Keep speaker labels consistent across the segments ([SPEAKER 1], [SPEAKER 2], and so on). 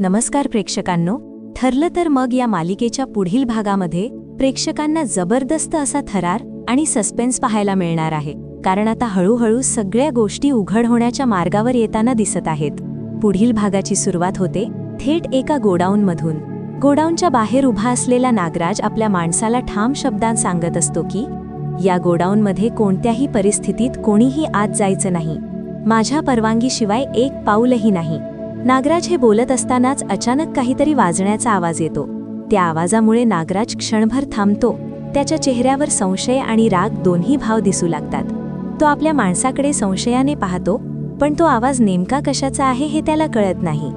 [SPEAKER 1] नमस्कार प्रेक्षकांनो. ठरलं तर मग या मालिकेच्या पुढील भागामध्ये प्रेक्षकांना जबरदस्त असा थरार आणि सस्पेन्स पाहायला मिळणार आहे. कारण आता हळूहळू सगळ्या गोष्टी उघड होण्याच्या मार्गावर येताना दिसत आहेत. पुढील भागाची सुरुवात होते थेट एका गोडाऊनमधून. गोडाऊनच्या बाहेर उभा असलेला नागराज आपल्या माणसाला ठाम शब्दांत सांगत असतो की या गोडाऊनमध्ये कोणत्याही परिस्थितीत कोणीही आत जायचं नाही. माझ्या परवानगीशिवाय एक पाऊलही नाही. नागराज हे बोलत असतानाच अचानक काहीतरी वाजण्याचा आवाज येतो. त्या आवाजामुळे नागराज क्षणभर थांबतो. त्याच्या चेहऱ्यावर संशय आणि राग दोन्ही भाव दिसू लागतात. तो आपल्या माणसाकडे संशयाने पाहतो पण तो आवाज नेमका कशाचा आहे हे त्याला कळत नाही.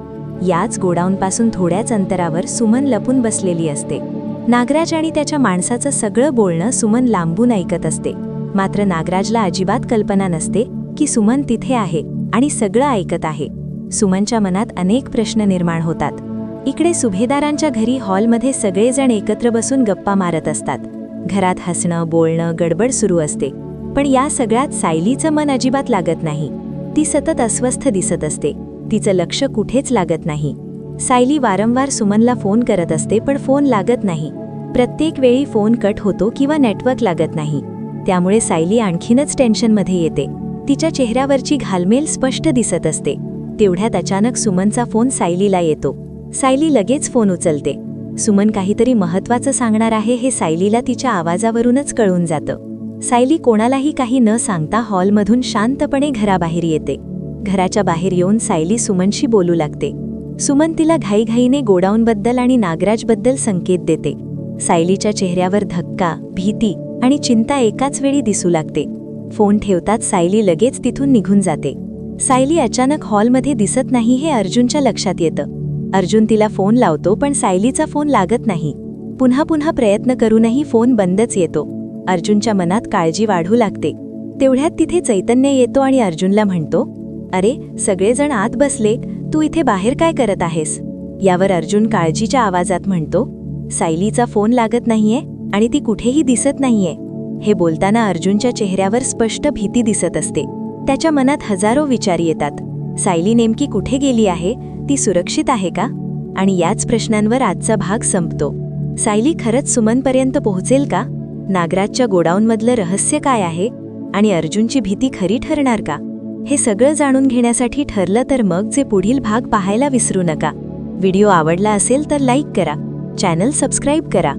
[SPEAKER 1] याच गोडाऊनपासून थोड्याच अंतरावर सुमन लपून बसलेली असते. नागराज आणि त्याच्या माणसाचं सगळं बोलणं सुमन लांबून ऐकत असते. मात्र नागराजला अजिबात कल्पना नसते की सुमन तिथे आहे आणि सगळं ऐकत आहे. सुमनच्या मनात अनेक प्रश्न निर्माण होतात. इकडे सुभेदारांच्या घरी हॉलमध्ये सगळेजण एकत्र बसून गप्पा मारत असतात. घरात हसणं बोलणं गडबड सुरू असते. पण या सगळ्यात सायलीचं मन अजिबात लागत नाही. ती सतत अस्वस्थ दिसत असते. तिचं लक्ष कुठेच लागत नाही. सायली वारंवार सुमनला फोन करत असते पण फोन लागत नाही. प्रत्येक वेळी फोन कट होतो किंवा नेटवर्क लागत नाही. त्यामुळे सायली आणखीनच टेन्शनमध्ये येते. तिच्या चेहऱ्यावरची घालमेल स्पष्ट दिसत असते. तेवढ्यात अचानक सुमनचा फोन सायलीला येतो. सायली लगेच फोन उचलते. सुमन काहीतरी महत्वाचं सांगणार आहे हे सायलीला तिच्या आवाजावरूनच कळून जातं. सायली कोणालाही काही न सांगता हॉलमधून शांतपणे घराबाहेर येते. घराच्या बाहेर येऊन सायली सुमनशी बोलू लागते. सुमन तिला घाईघाईने गोडाऊनबद्दल आणि नागराजबद्दल संकेत देते. सायलीच्या चेहऱ्यावर धक्का भीती आणि चिंता एकाच वेळी दिसू लागते. फोन ठेवताच सायली लगेच तिथून निघून जाते. सायली अचानक हॉलमध्ये दिसत नाही हे अर्जुनच्या लक्षात येतं. अर्जुन तिला फोन लावतो पण सायलीचा फोन लागत नाही. पुन्हा पुन्हा प्रयत्न करूनही फोन बंदच येतो. अर्जुनच्या मनात काळजी वाढू लागते. तेवढ्यात तिथे चैतन्य येतो आणि अर्जुनला म्हणतो अरे सगळेजण आत बसले. तू इथे बाहेर काय करत आहेस? यावर अर्जुन काळजीच्या आवाजात म्हणतो सायलीचा फोन लागत नाहीये आणि ती कुठेही दिसत नाहीये. हे बोलताना अर्जुनच्या चेहऱ्यावर स्पष्ट भीती दिसत असते. त्याच्या मनात हजारो विचार येतात. सायली नेमकी कुठे गेली आहे? ती सुरक्षित आहे का? आणि याच प्रश्नांवर आजचा भाग संपतो. सायली खरंच सुमनपर्यंत पोहोचेल का? नागराजच्या गोडाऊनमधलं रहस्य काय आहे? आणि अर्जुनची भीती खरी ठरणार का? हे सगळं जाणून घेण्यासाठी ठरलं तर मग जे पुढील भाग पाहायला विसरू नका. व्हिडिओ आवडला असेल तर लाईक करा. चॅनल सबस्क्राईब करा.